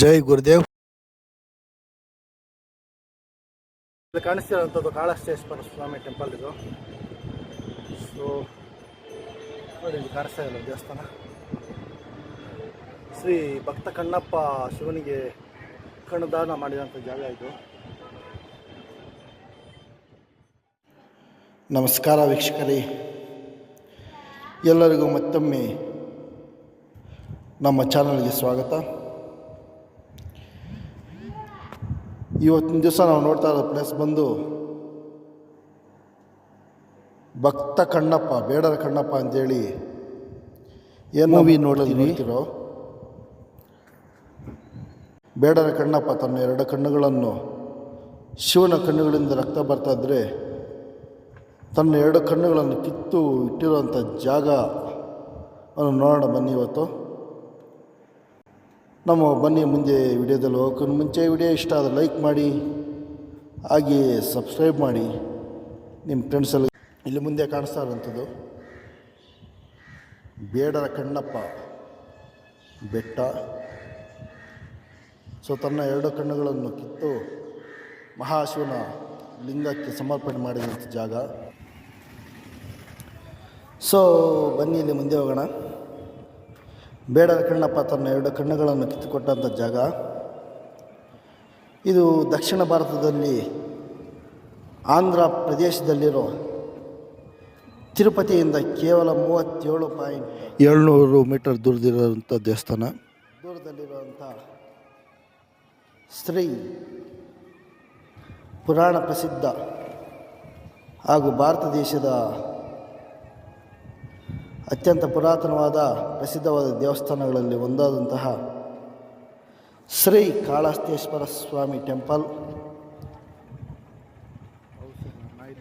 ಜೈ ಗುರುದೇವ್. ಕಾಣಿಸ್ತಿರೋಂಥದ್ದು ಕಾಳಹಸ್ತೇಶ್ವರ ಸ್ವಾಮಿ ಟೆಂಪಲ್ ಇದು. ಸೊ ನೋಡಿ ಇಲ್ಲಿ ಕಾಣಿಸ್ತಾ ಇಲ್ಲ ದೇವಸ್ಥಾನ. ಶ್ರೀ ಭಕ್ತ ಕಣ್ಣಪ್ಪ ಶಿವನಿಗೆ ಕಣ್ಣದಾನ ಮಾಡಿದಂಥ ಜಾಗ ಇದು. ನಮಸ್ಕಾರ ವೀಕ್ಷಕರೇ. ಎಲ್ಲರಿಗೂ ಮತ್ತೊಮ್ಮೆ ನಮ್ಮ ಚಾನಲ್ಗೆ ಸ್ವಾಗತ. ಇವತ್ತಿನ ದಿವಸ ನಾವು ನೋಡ್ತಾ ಇರೋ ಪ್ಲೇಸ್ ಬಂದು ಭಕ್ತ ಕಣ್ಣಪ್ಪ ಬೇಡರ ಕಣ್ಣಪ್ಪ ಅಂತೇಳಿ ಏನು ಮೂವಿ ನೋಡ್ತಿರೋ? ಬೇಡರ ಕಣ್ಣಪ್ಪ ತನ್ನ ಎರಡು ಕಣ್ಣುಗಳನ್ನು ಶಿವನ ಕಣ್ಣುಗಳಿಂದ ರಕ್ತ ಬರ್ತಾ ಇದ್ದರೆ ತನ್ನ ಎರಡು ಕಣ್ಣುಗಳನ್ನು ಕಿತ್ತು ಇಟ್ಟಿರುವಂಥ ಜಾಗ ಅನ್ನು ನೋಡೋಣ ಬನ್ನಿ ಇವತ್ತು. ನಮ್ಮ ಬನ್ನಿ ಮುಂದೆ ವಿಡಿಯೋದಲ್ಲಿ ಹೋಗೋಕೆ ಮುಂಚೆ ವಿಡಿಯೋ ಇಷ್ಟ ಆದರೆ ಲೈಕ್ ಮಾಡಿ ಹಾಗೆ ಸಬ್ಸ್ಕ್ರೈಬ್ ಮಾಡಿ. ನಿಮ್ಮ ಫ್ರೆಂಡ್ಸಲ್ಲಿ ಇಲ್ಲಿ ಮುಂದೆ ಕಾಣಿಸ್ತಾ ಇರೋಂಥದ್ದು ಬೇಡರ ಕಣ್ಣಪ್ಪ, ಬೆಟ್ಟ. ಸೊ, ತನ್ನ ಎರಡು ಕಣ್ಣುಗಳನ್ನು ಕಿತ್ತು ಮಹಾಶಿವನ ಲಿಂಗಕ್ಕೆ ಸಮರ್ಪಣೆ ಮಾಡಿದಂಥ ಜಾಗ. ಸೊ, ಬನ್ನಿ ಇಲ್ಲಿ ಮುಂದೆ ಹೋಗೋಣ. ಬೇಡರ ಕಣ್ಣಪ್ಪ ತನ್ನ ಎರಡು ಕಣ್ಣುಗಳನ್ನು ಕಿತ್ತುಕೊಟ್ಟಂಥ ಜಾಗ. ಇದು ದಕ್ಷಿಣ ಭಾರತದಲ್ಲಿ ಆಂಧ್ರ ಪ್ರದೇಶದಲ್ಲಿರೋ ತಿರುಪತಿಯಿಂದ ಕೇವಲ ಮೂವತ್ತೇಳು ಪಾಯಿಂಟ್ ಏಳ್ನೂರು ಮೀಟರ್ ದೂರದಿರುವಂಥ ದೇವಸ್ಥಾನ. ದೂರದಲ್ಲಿರುವಂಥ ಶ್ರೀ ಪುರಾಣ ಪ್ರಸಿದ್ಧ ಹಾಗೂ ಭಾರತ ದೇಶದ ಅತ್ಯಂತ ಪುರಾತನವಾದ ಪ್ರಸಿದ್ಧವಾದ ದೇವಸ್ಥಾನಗಳಲ್ಲಿ ಒಂದಾದಂತಹ ಶ್ರೀ ಕಾಳಹಸ್ತೇಶ್ವರ ಸ್ವಾಮಿ ಟೆಂಪಲ್.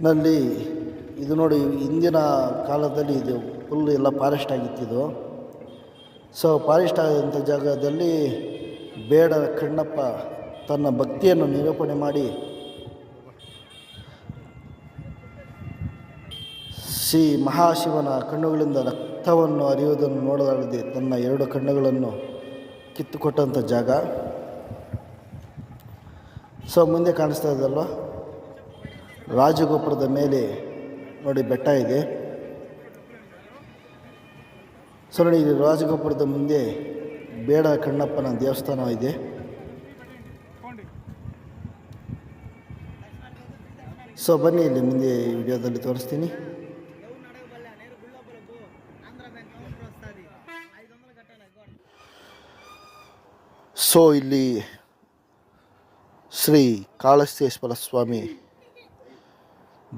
ನಲ್ಲಿ ಇದು ನೋಡಿ ಹಿಂದಿನ ಕಾಲದಲ್ಲಿ ಇದು ಫುಲ್ ಎಲ್ಲ ಫಾರೆಸ್ಟ್ ಆಗಿತ್ತಿದು ಸೊ ಫಾರೆಸ್ಟ್ ಆದಂಥ ಜಾಗದಲ್ಲಿ ಬೇಡ ಕಣ್ಣಪ್ಪ ತನ್ನ ಭಕ್ತಿಯನ್ನು ನಿರೂಪಣೆ ಮಾಡಿ ಶ್ರೀ ಮಹಾಶಿವನ ಕಣ್ಣುಗಳಿಂದ ರಕ್ತವನ್ನು ಹರಿಯುವುದನ್ನು ನೋಡಲಾರದೆ ತನ್ನ ಎರಡು ಕಣ್ಣುಗಳನ್ನು ಕಿತ್ತುಕೊಟ್ಟಂಥ ಜಾಗ. ಸೊ, ಮುಂದೆ ಕಾಣಿಸ್ತಾ ಇದಲ್ವ ರಾಜಗೋಪುರದ ಮೇಲೆ ನೋಡಿ ಬೆಟ್ಟ ಇದೆ. ಸೊ, ನೋಡಿ ರಾಜಗೋಪುರದ ಮುಂದೆ ಬೇಡ ಕಣ್ಣಪ್ಪನ ದೇವಸ್ಥಾನ ಇದೆ. ಸೊ, ಬನ್ನಿ ಇಲ್ಲಿ ಮುಂದೆ ವಿಡಿಯೋದಲ್ಲಿ ತೋರಿಸ್ತೀನಿ. ಸೊ ಇಲ್ಲಿ ಶ್ರೀ ಕಾಳಸ್ತೇಶ್ವರ ಸ್ವಾಮಿ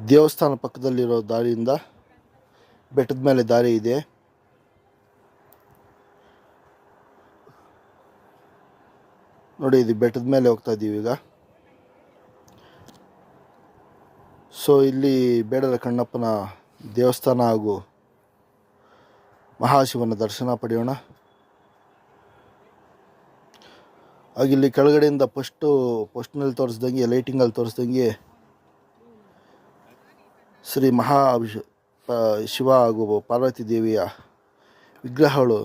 ದೇವಸ್ಥಾನ ಪಕ್ಕದಲ್ಲಿರೋ ದಾರಿಯಿಂದ ಬೆಟ್ಟದ ಮೇಲೆ ದಾರಿ ಇದೆ. ನೋಡಿ, ಇದು ಬೆಟ್ಟದ ಮೇಲೆ ಹೋಗ್ತಾ ಇದ್ದೀವಿ ಈಗ. ಸೊ, ಇಲ್ಲಿ ಬೇಡರ ಕಣ್ಣಪ್ಪನ ದೇವಸ್ಥಾನ ಹಾಗೂ ಮಹಾಶಿವನ ದರ್ಶನ ಪಡೆಯೋಣ. ಹಾಗೆ ಇಲ್ಲಿ ಕೆಳಗಡೆಯಿಂದ ಫಸ್ಟು ಫಸ್ಟ್ನಲ್ಲಿ ತೋರಿಸ್ದಂಗೆ ಲೈಟಿಂಗಲ್ಲಿ ತೋರಿಸ್ದಂಗೆ ಶ್ರೀ ಮಹಾ ಶಿವ ಹಾಗೂ ಪಾರ್ವತಿ ದೇವಿಯ ವಿಗ್ರಹಗಳು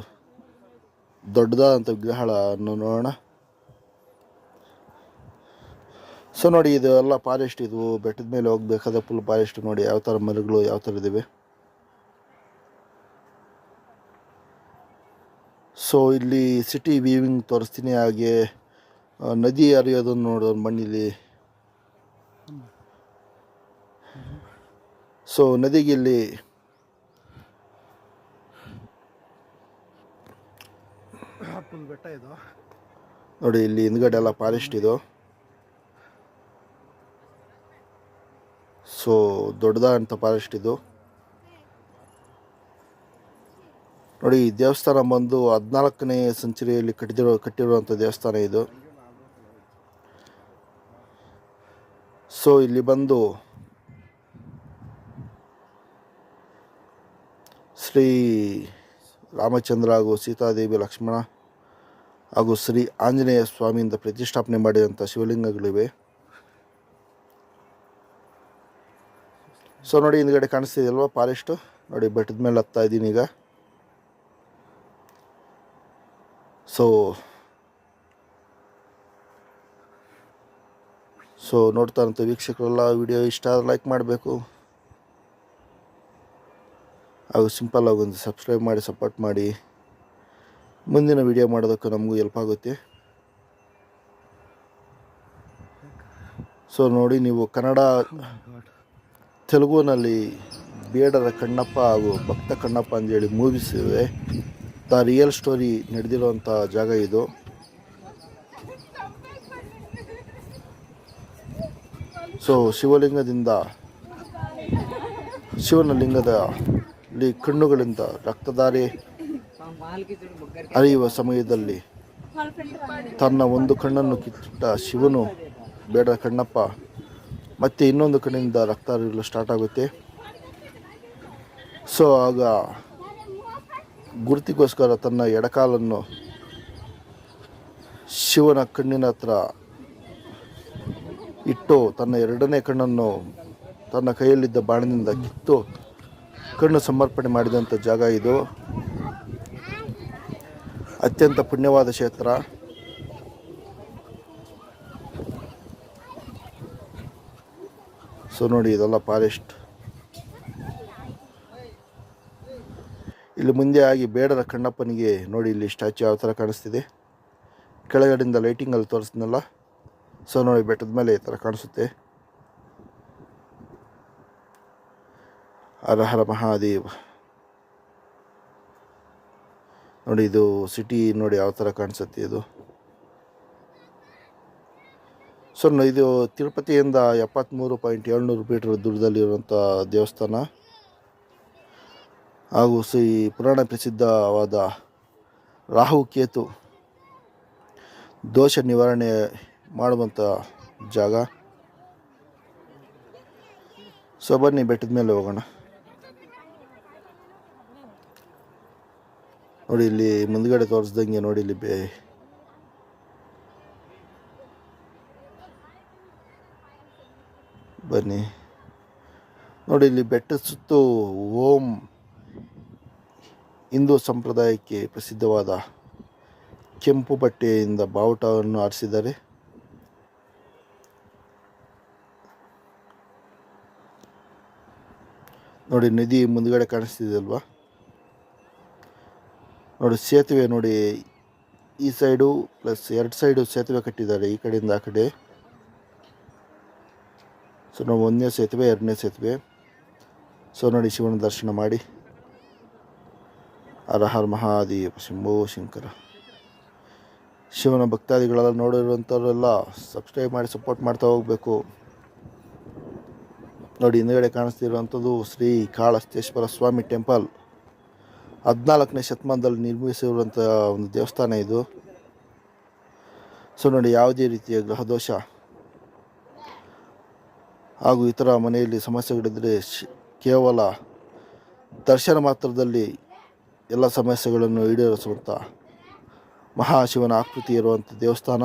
ದೊಡ್ಡದಾದಂಥ ವಿಗ್ರಹಗಳನ್ನು ನೋಡೋಣ. ಸೊ ನೋಡಿ, ಇದು ಎಲ್ಲ ಫಾರೆಸ್ಟ್ ಇದು ಬೆಟ್ಟದ ಮೇಲೆ ಹೋಗ್ಬೇಕಾದ ಫುಲ್ ಫಾರೆಸ್ಟ್ ನೋಡಿ, ಯಾವ ಥರ ಮರಗಳು, ಯಾವ ಥರ ಇದ್ದಾವೆ ಸೊ ಇಲ್ಲಿ ಸಿಟಿ ವೀವಿಂಗ್ ತೋರಿಸ್ತೀನಿ, ಹಾಗೆ ನದಿ ಹರಿಯೋದನ್ನು ನೋಡೋದು ಮಣ್ಣಿಲಿ ಸೊ ನದಿಗೆ ಇಲ್ಲಿ ಬೆಟ್ಟ ಇದು. ನೋಡಿ ಇಲ್ಲಿ ಹಿಂದ್ಗಡೆ ಎಲ್ಲ ಫಾರೆಸ್ಟ್ ಇದು. ಸೊ ದೊಡ್ಡದಾದಂಥ ಫಾರೆಸ್ಟ್ ಇದು. ನೋಡಿ ದೇವಸ್ಥಾನ ಬಂದು ಹದಿನಾಲ್ಕನೇ ಸೆಂಚುರಿಯಲ್ಲಿ ಕಟ್ಟಿದಿರೋ ಕಟ್ಟಿರುವಂಥ ದೇವಸ್ಥಾನ ಇದು. ಸೊ ಇಲ್ಲಿ ಬಂದು ಶ್ರೀ ರಾಮಚಂದ್ರ ಹಾಗೂ ಸೀತಾದೇವಿ ಲಕ್ಷ್ಮಣ ಹಾಗೂ ಶ್ರೀ ಆಂಜನೇಯ ಸ್ವಾಮಿಯಿಂದ ಪ್ರತಿಷ್ಠಾಪನೆ ಮಾಡಿದಂಥ ಶಿವಲಿಂಗಗಳಿವೆ. ಸೊ ನೋಡಿ, ಹಿಂದ್ಗಡೆ ಕಾಣಿಸ್ತಿದೆಯಲ್ವ ಫಾರೆಸ್ಟು ನೋಡಿ, ಬೆಟ್ಟದ ಮೇಲೆ ಹತ್ತಾ ಇದ್ದೀನಿ ಈಗ. ಸೊ ಸೊ ನೋಡ್ತಾ ಇರೋಂಥ ವೀಕ್ಷಕರೆಲ್ಲ ವಿಡಿಯೋ ಇಷ್ಟ ಆದರೆ ಲೈಕ್ ಮಾಡಬೇಕು. ಹಾಗೂ ಸಿಂಪಲ್ ಒಂದು ಸಬ್ಸ್ಕ್ರೈಬ್ ಮಾಡಿ ಸಪೋರ್ಟ್ ಮಾಡಿ. ಮುಂದಿನ ವಿಡಿಯೋ ಮಾಡೋದಕ್ಕೆ ನಮಗೂ ಹೆಲ್ಪ್ ಆಗುತ್ತೆ. ಸೊ ನೋಡಿ ನೀವು ಕನ್ನಡ, ತೆಲುಗುನಲ್ಲಿ ಬೇಡರ ಕಣ್ಣಪ್ಪ ಹಾಗೂ ಭಕ್ತ ಕಣ್ಣಪ್ಪ ಅಂತೇಳಿ ಮೂವೀಸ್ ಇವೆ. ದ ರಿಯಲ್ ಸ್ಟೋರಿ ನಡೆದಿರುವಂಥ ಜಾಗ ಇದು. ಸೊ ಶಿವಲಿಂಗದಿಂದ ಶಿವನ ಲಿಂಗದ ಕಣ್ಣುಗಳಿಂದ ರಕ್ತಧಾರೆ ಅರಿಯುವ ಸಮಯದಲ್ಲಿ ತನ್ನ ಒಂದು ಕಣ್ಣನ್ನು ಕಿತ್ತ ಶಿವನು, ಬೇಡ ಕಣ್ಣಪ್ಪ, ಮತ್ತೆ ಇನ್ನೊಂದು ಕಣ್ಣಿಂದ ರಕ್ತ ಹರಿಯಲು ಸ್ಟಾರ್ಟ್ ಆಗುತ್ತೆ. ಸೊ ಆಗ ಗುರುತಿಗೋಸ್ಕರ ತನ್ನ ಎಡಕಾಲನ್ನು ಶಿವನ ಕಣ್ಣಿನ ಹತ್ರ ಇಟ್ಟು ತನ್ನ ಎರಡನೇ ಕಣ್ಣನ್ನು ತನ್ನ ಕೈಯಲ್ಲಿದ್ದ ಬಾಣದಿಂದ ಕಿತ್ತು ಕಣ್ಣು ಸಮರ್ಪಣೆ ಮಾಡಿದಂಥ ಜಾಗ ಇದು. ಅತ್ಯಂತ ಪುಣ್ಯವಾದ ಕ್ಷೇತ್ರ. ಸೊ ನೋಡಿ, ಇದೆಲ್ಲ ಫಾರೆಸ್ಟ್. ಇಲ್ಲಿ ಮುಂದೆ ಆಗಿ ಬೇಡರ ಕಣ್ಣಪ್ಪನಿಗೆ ನೋಡಿ, ಇಲ್ಲಿ ಸ್ಟ್ಯಾಚ್ಯೂ ಯಾವ ಥರ ಕಾಣಿಸ್ತಿದೆ. ಕೆಳಗಡೆಯಿಂದ ಲೈಟಿಂಗಲ್ಲಿ ತೋರಿಸ್ನಲ್ಲ ಸೊ ನೋಡಿ, ಬೆಟ್ಟದ ಮೇಲೆ ಈ ಥರ ಕಾಣಿಸುತ್ತೆ. ಹರ ಹರ ಮಹಾದೇವ್. ನೋಡಿ, ಇದು ಸಿಟಿ ನೋಡಿ ಯಾವ ಥರ ಕಾಣಿಸುತ್ತೆ ಇದು. ಸೊ ಇದು ತಿರುಪತಿಯಿಂದ ಎಪ್ಪತ್ತ್ಮೂರು ಪಾಯಿಂಟ್ ಏಳ್ನೂರು ಮೀಟರ್ ದೂರದಲ್ಲಿರುವಂಥ ದೇವಸ್ಥಾನ. ಹಾಗೂ ಶ್ರೀ ಪುರಾಣ ಪ್ರಸಿದ್ಧವಾದ ರಾಹು ಕೇತು ದೋಷ ನಿವಾರಣೆ ಮಾಡುವಂಥ ಜಾಗ. ಸೊ ಬನ್ನಿ, ಬೆಟ್ಟದ ಮೇಲೆ ಹೋಗೋಣ. ನೋಡಿ, ಇಲ್ಲಿ ಮುಂದ್ಗಡೆ ತೋರಿಸ್ದಂಗೆ ನೋಡಿ, ಇಲ್ಲಿ ಬೇ ಬನ್ನಿ. ನೋಡಿ, ಇಲ್ಲಿ ಬೆಟ್ಟದ ಸುತ್ತು ಓಂ ಹಿಂದೂ ಸಂಪ್ರದಾಯಕ್ಕೆ ಪ್ರಸಿದ್ಧವಾದ ಕೆಂಪು ಬಟ್ಟೆಯಿಂದ ಬಾವುಟವನ್ನು ಆರಿಸಿದ್ದಾರೆ ನೋಡಿ, ನದಿ ಮುಂದ್ಗಡೆ ಕಾಣಿಸ್ತಿದೆ ಅಲ್ವಾ ನೋಡಿ, ಸೇತುವೆ ನೋಡಿ, ಈ ಸೈಡು ಪ್ಲಸ್ ಎರಡು ಸೈಡು ಸೇತುವೆ ಕಟ್ಟಿದ್ದಾರೆ ಈ ಕಡೆಯಿಂದ ಆ ಕಡೆ. ಸೊ ನಾವು ಒಂದನೇ ಸೇತುವೆ, ಎರಡನೇ ಸೇತುವೆ. ಸೊ ನೋಡಿ, ಶಿವನ ದರ್ಶನ ಮಾಡಿ. ಅರ ಹರ ಮಹಾದೇವ ಶಂಭೋ ಶಂಕರ. ಶಿವನ ಭಕ್ತಾದಿಗಳೆಲ್ಲ ನೋಡಿರುವಂಥವರೆಲ್ಲ ಸಬ್ಸ್ಕ್ರೈಬ್ ಮಾಡಿ ಸಪೋರ್ಟ್ ಮಾಡ್ತಾ ಹೋಗಬೇಕು. ನೋಡಿ, ಹಿಂದುಗಡೆ ಕಾಣಿಸ್ತಿರುವಂಥದ್ದು ಶ್ರೀ ಕಾಳಹಸ್ತೇಶ್ವರ ಸ್ವಾಮಿ ಟೆಂಪಲ್. ಹದಿನಾಲ್ಕನೇ ಶತಮಾನದಲ್ಲಿ ನಿರ್ಮಿಸಿರುವಂಥ ಒಂದು ದೇವಸ್ಥಾನ ಇದು. ಸೊ, ನೋಡಿ, ಯಾವುದೇ ರೀತಿಯ ಗ್ರಹದೋಷ ಹಾಗೂ ಇತರ ಮನೆಯಲ್ಲಿ ಸಮಸ್ಯೆಗಳಿದ್ದರೆ ಕೇವಲ ದರ್ಶನ ಮಾತ್ರದಲ್ಲಿ ಎಲ್ಲ ಸಮಸ್ಯೆಗಳನ್ನು ಈಡೇರಿಸುವಂಥ ಮಹಾಶಿವನ ಆಕೃತಿ ಇರುವಂಥ ದೇವಸ್ಥಾನ.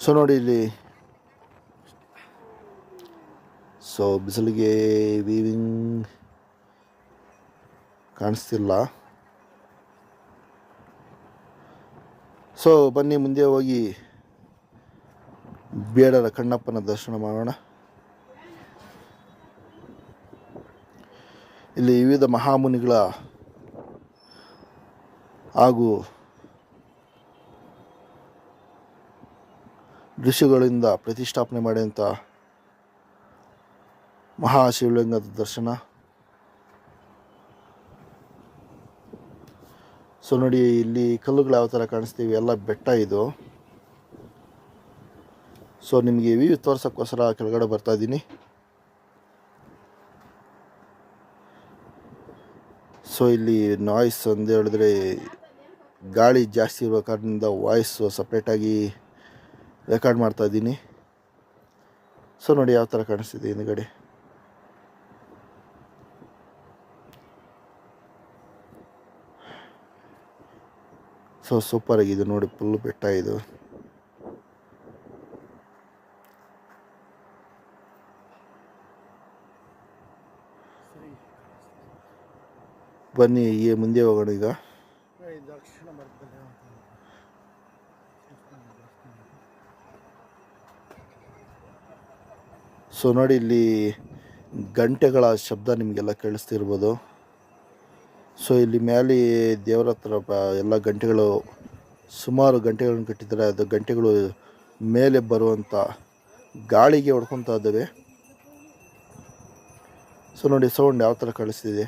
ಸೊ, ನೋಡಿ, ಇಲ್ಲಿ ಸೊ ಬಿಸಿಲಿಗೆ ವೀವಿಂಗ್ ಕಾಣಿಸ್ತಿಲ್ಲ. ಸೊ ಬನ್ನಿ, ಮುಂದೆ ಹೋಗಿ ಬೇಡರ ಕಣ್ಣಪ್ಪನ ದರ್ಶನ ಮಾಡೋಣ. ಇಲ್ಲಿ ವಿವಿಧ ಮಹಾಮುನಿಗಳ ಹಾಗೂ ಋಷಿಗಳಿಂದ ಪ್ರತಿಷ್ಠಾಪನೆ ಮಾಡಿದಂಥ ಮಹಾಶಿವಲಿಂಗದ ದರ್ಶನ. ಸೊ ನೋಡಿ, ಇಲ್ಲಿ ಕಲ್ಲುಗಳು ಯಾವ ಥರ ಕಾಣಿಸ್ತೀವಿ? ಎಲ್ಲ ಬೆಟ್ಟ ಇದು. ಸೊ ನಿಮಗೆ ವ್ಯೂ ತೋರ್ಸೋಕ್ಕೋಸ್ಕರ ಕೆಳಗಡೆ ಬರ್ತಾ ಇದ್ದೀನಿ. ಸೊ ಇಲ್ಲಿ ನಾಯ್ಸ್ ಅಂತ ಹೇಳಿದ್ರೆ ಗಾಳಿ ಜಾಸ್ತಿ ಇರೋ ಕಾರಣದಿಂದ ವಾಯ್ಸು ಸಪ್ರೇಟಾಗಿ ರೆಕಾರ್ಡ್ ಮಾಡ್ತಾ ಇದ್ದೀನಿ. ಸೊ ನೋಡಿ, ಯಾವ ಥರ ಕಾಣಿಸ್ತಿದೆ ಹಿಂದ್ಗಡೆ? ಸೊ ಸೂಪರಾಗಿದೆ ನೋಡಿ ಫುಲ್ಲು ಬೆಟ್ಟ ಇದು. ಬನ್ನಿ, ಈ ಮುಂದೆ ಹೋಗೋಣ ಈಗ. ಸೊ ನೋಡಿ, ಇಲ್ಲಿ ಗಂಟೆಗಳ ಶಬ್ದ ನಿಮಗೆಲ್ಲ ಕೇಳಿಸ್ತಿರ್ಬೋದು. ಸೊ ಇಲ್ಲಿ ಮೇಲೆ ದೇವರ ಹತ್ರ ಎಲ್ಲ ಗಂಟೆಗಳು, ಸುಮಾರು ಗಂಟೆಗಳನ್ನು ಕಟ್ಟಿದ್ದಾರೆ. ಅದು ಗಂಟೆಗಳು ಮೇಲೆ ಬರುವಂಥ ಗಾಳಿಗೆ ಹೊಡ್ಕೊತಾ ಇದ್ದಾವೆ ಸೊ ನೋಡಿ ಸೌಂಡ್ ಯಾವ ಥರ ಕಾಣಿಸ್ತಿದೆ.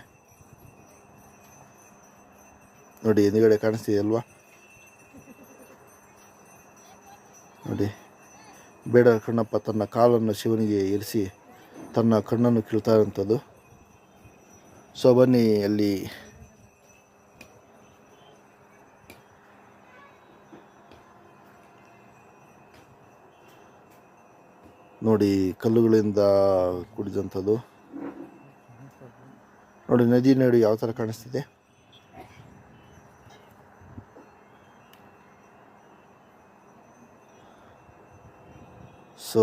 ನೋಡಿ, ಹಿಂದುಗಡೆ ಕಾಣಿಸ್ತಿದೆ ಅಲ್ವಾ? ನೋಡಿ, ಬೇಡ ಕಣ್ಣಪ್ಪ, ತನ್ನ ಕಾಲನ್ನು ಶಿವನಿಗೆ ಇರಿಸಿ, ತನ್ನ ಕಣ್ಣನ್ನು ಕೀಳ್ತಾ ಇರೋಂಥದ್ದು ಸೊ ಬನ್ನಿ ಅಲ್ಲಿ ನೋಡಿ, ಕಲ್ಲುಗಳಿಂದ ಕುಡಿದಂಥದ್ದು. ನೋಡಿ, ನದಿ ನೋಡಿ ಯಾವ ಥರ ಕಾಣಿಸ್ತಿದೆ? ಸೊ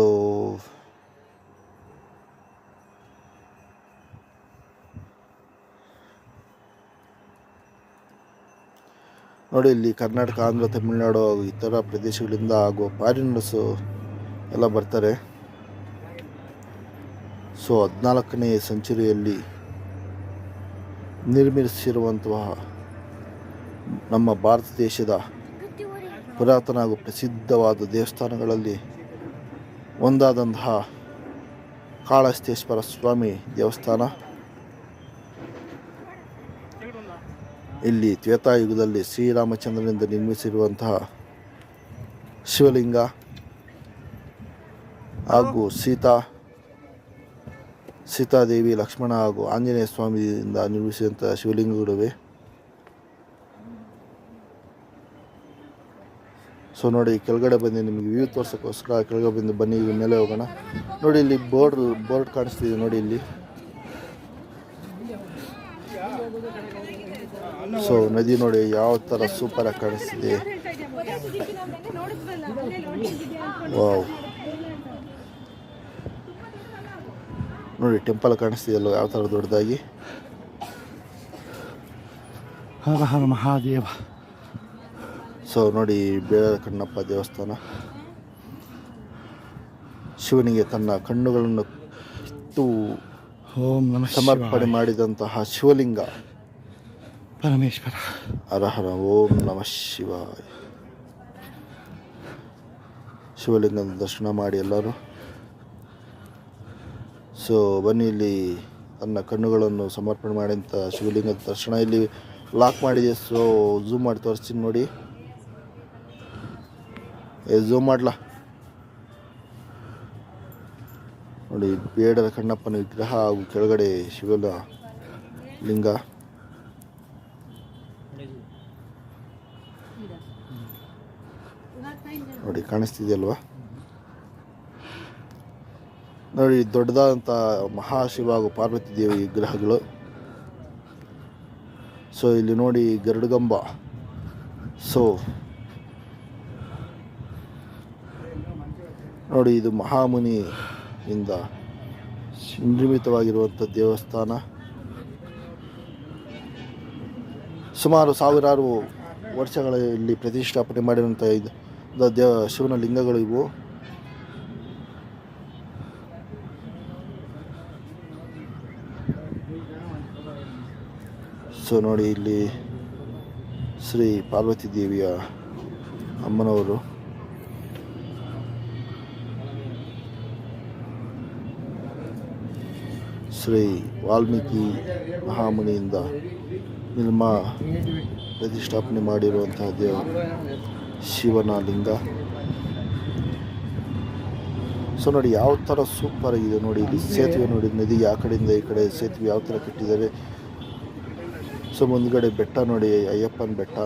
ನೋಡಿ, ಇಲ್ಲಿ ಕರ್ನಾಟಕ, ಆಂಧ್ರ, ತಮಿಳುನಾಡು ಇತರ ಪ್ರದೇಶಗಳಿಂದ ಆಗುವ ಫಾರಿನರ್ಸು ಎಲ್ಲ ಬರ್ತಾರೆ. ಸೊ ಹದಿನಾಲ್ಕನೇ ಸೆಂಚುರಿಯಲ್ಲಿ ನಿರ್ಮಿಸಿರುವಂತಹ ನಮ್ಮ ಭಾರತ ದೇಶದ ಪುರಾತನ ಹಾಗೂ ಪ್ರಸಿದ್ಧವಾದ ದೇವಸ್ಥಾನಗಳಲ್ಲಿ ಒಂದಾದಂತಹ ಕಾಳಹಸ್ತೇಶ್ವರ ಸ್ವಾಮಿ ದೇವಸ್ಥಾನ. ಇಲ್ಲಿ ತ್ವೇತಾಯುಗದಲ್ಲಿ ಶ್ರೀರಾಮಚಂದ್ರನಿಂದ ನಿರ್ಮಿಸಿರುವಂತಹ ಶಿವಲಿಂಗ ಹಾಗೂ ಸೀತಾ ಸೀತಾದೇವಿ, ಲಕ್ಷ್ಮಣ ಹಾಗೂ ಆಂಜನೇಯ ಸ್ವಾಮಿಯಿಂದ ನಿರ್ಮಿಸಿದಂಥ ಶಿವಲಿಂಗಗಳಿವೆ ಸೊ ನೋಡಿ ಕೆಳಗಡೆ ಬಂದು ನಿಮಗೆ ವ್ಯೂ ತೋರ್ಸೋಕ್ಕೋಸ್ಕರ ಕೆಳಗಡೆ ಬಂದು ಬನ್ನಿ ಮೇಲೆ ಹೋಗೋಣ. ನೋಡಿ, ಇಲ್ಲಿ ಬೋರ್ಡ್ ಬೋರ್ಡ್ ಕಾಣಿಸ್ತಿದೆ ನೋಡಿ ಇಲ್ಲಿ. ಸೊ ನದಿ ನೋಡಿ ಯಾವ ಥರ ಸೂಪರಾಗಿ ಕಾಣಿಸ್ತಿದೆ. ವಾವ್ ನೋಡಿ ಟೆಂಪಲ್ ಕಾಣಿಸ್ತಿದೆಯಲ್ಲ ಯಾವ ಥರ ದೊಡ್ಡದಾಗಿ? ಹರ ಹರ ಮಹಾದೇವ. ಸೊ ನೋಡಿ ಬೇಡ ಕಣ್ಣಪ್ಪ ದೇವಸ್ಥಾನ. ಶಿವನಿಗೆ ತನ್ನ ಕಣ್ಣುಗಳನ್ನು ಓಂ ನಮ ಸಮರ್ಪಣೆ ಮಾಡಿದಂತಹ ಶಿವಲಿಂಗ. ಪರಮೇಶ್ವರ. ಹರ ಓಂ ನಮಃ ಶಿವಾಯ. ಶಿವಲಿಂಗದ ದರ್ಶನ ಮಾಡಿ ಎಲ್ಲರೂ. ಸೊ ಬನ್ನಿ, ಇಲ್ಲಿ ತನ್ನ ಕಣ್ಣುಗಳನ್ನು ಸಮರ್ಪಣೆ ಮಾಡಿದಂಥ ಶಿವಲಿಂಗದ ದರ್ಶನ ಇಲ್ಲಿ ಲಾಕ್ ಮಾಡಿದೆ. ಸೊ ಝೂಮ್ ಮಾಡಿ ತೋರಿಸ್ತೀನಿ ನೋಡಿ. ಏ ಝೂಮ್ ಮಾಡ್ಲಾ? ನೋಡಿ ಬೇಡರ ಕಣ್ಣಪ್ಪನ ವಿಗ್ರಹ ಹಾಗೂ ಕೆಳಗಡೆ ಶಿವನ ಲಿಂಗ. ನೋಡಿ, ಕಾಣಿಸ್ತಿದೆಯಲ್ವಾ? ನೋಡಿ, ದೊಡ್ಡದಾದಂಥ ಮಹಾಶಿವ ಹಾಗೂ ಪಾರ್ವತಿ ದೇವಿ ವಿಗ್ರಹಗಳು ಸೊ ಇಲ್ಲಿ ನೋಡಿ ಗರುಡಗಂಬ. ಸೊ ನೋಡಿ ಇದು ಮಹಾಮುನಿಯಿಂದ ನಿರ್ಮಿತವಾಗಿರುವಂಥ ದೇವಸ್ಥಾನ. ಸುಮಾರು ಸಾವಿರಾರು ವರ್ಷಗಳಲ್ಲಿ ಪ್ರತಿಷ್ಠಾಪನೆ ಮಾಡಿರುವಂಥ ಇದು ದೇವ ಶಿವನ ಲಿಂಗಗಳು ಇವು. ಸೊ ನೋಡಿ ಇಲ್ಲಿ ಶ್ರೀ ಪಾರ್ವತಿ ದೇವಿಯ ಅಮ್ಮನವರು. ಶ್ರೀ ವಾಲ್ಮೀಕಿ ಮಹಾಮುನಿಯಿಂದ ನಿರ್ಮ ಪ್ರತಿಷ್ಠಾಪನೆ ಮಾಡಿರುವಂತಹ ದೇವ ಶಿವನ ಲಿಂಗ. ಸೊ ನೋಡಿ ಯಾವ ಥರ ಸೂಪರ್ ಆಗಿದೆ ನೋಡಿ ಇಲ್ಲಿ. ಸೇತುವೆ ನೋಡಿ, ನದಿ ಆ ಕಡೆಯಿಂದ ಈ ಕಡೆ ಸೇತುವೆ ಯಾವ ಥರ ಕಟ್ಟಿದ್ದಾರೆ. ಸೊ ಮುಂದ್ಗಡೆ ಬೆಟ್ಟ ನೋಡಿ, ಅಯ್ಯಪ್ಪನ ಬೆಟ್ಟ.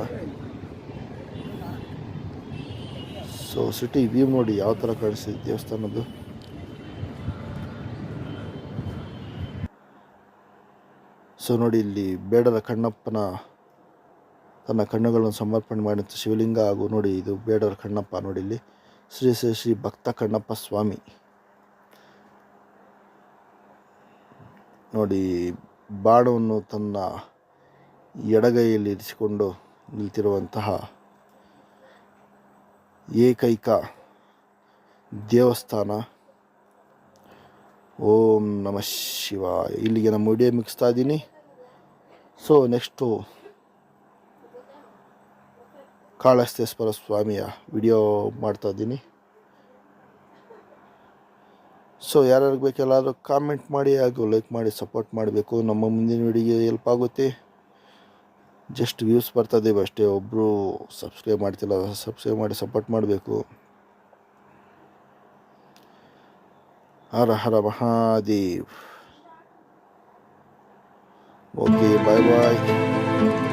ಸೊ ಸಿಟಿ ವ್ಯೂ ನೋಡಿ ಯಾವ ಥರ ಕಾಣಿಸ್ತಿದೆ ದೇವಸ್ಥಾನದ್ದು? ಸೊ ನೋಡಿ ಇಲ್ಲಿ ಬೇಡರ ಕಣ್ಣಪ್ಪನ, ತನ್ನ ಕಣ್ಣುಗಳನ್ನು ಸಮರ್ಪಣೆ ಮಾಡಿದಂಥ ಶಿವಲಿಂಗ ಹಾಗೂ ನೋಡಿ ಇದು ಬೇಡರ ಕಣ್ಣಪ್ಪ ನೋಡಿ ಇಲ್ಲಿ. ಶ್ರೀ ಶ್ರೀ ಶ್ರೀ ಭಕ್ತ ಕಣ್ಣಪ್ಪ ಸ್ವಾಮಿ. ನೋಡಿ, ಬಾಣವನ್ನು ತನ್ನ ಎಡಗೈಯಲ್ಲಿ ಇರಿಸಿಕೊಂಡು ನಿಲ್ತಿರುವಂತಹ ಏಕೈಕ ದೇವಸ್ಥಾನ. ಓಂ ನಮಃ ಶಿವ ಇಲ್ಲಿಗೆ ನಮ್ಮ ವಿಡಿಯೋ ಮುಗಿಸ್ತಾ ಇದ್ದೀನಿ. ಸೊ ನೆಕ್ಸ್ಟು ಕಾಳಹಸ್ತೇಶ್ವರ ಸ್ವಾಮಿಯ ವಿಡಿಯೋ ಮಾಡ್ತಾ ಇದ್ದೀನಿ. ಸೊ ಯಾರ್ಯಾರಿಗೆ ಬೇಕೆಲ್ಲಾದರೂ ಕಾಮೆಂಟ್ ಮಾಡಿ ಹಾಗೂ ಲೈಕ್ ಮಾಡಿ ಸಪೋರ್ಟ್ ಮಾಡಬೇಕು. ನಮ್ಮ ಮುಂದಿನ ವಿಡಿಯೋ ಹೆಲ್ಪ್ ಆಗುತ್ತೆ. ಜಸ್ಟ್ ವ್ಯೂಸ್ ಬರ್ತದೆ ಅಷ್ಟೇ ಒಬ್ಬರು ಸಬ್ಸ್ಕ್ರೈಬ್ ಮಾಡ್ತಿಲ್ಲ ಸಬ್ಸ್ಕ್ರೈಬ್ ಮಾಡಿ ಸಪೋರ್ಟ್ ಮಾಡಬೇಕು. ಹರ ಹರ ಮಹಾದೇವ್. ಓಕೆ ಬಾಯ್ ಬಾಯ್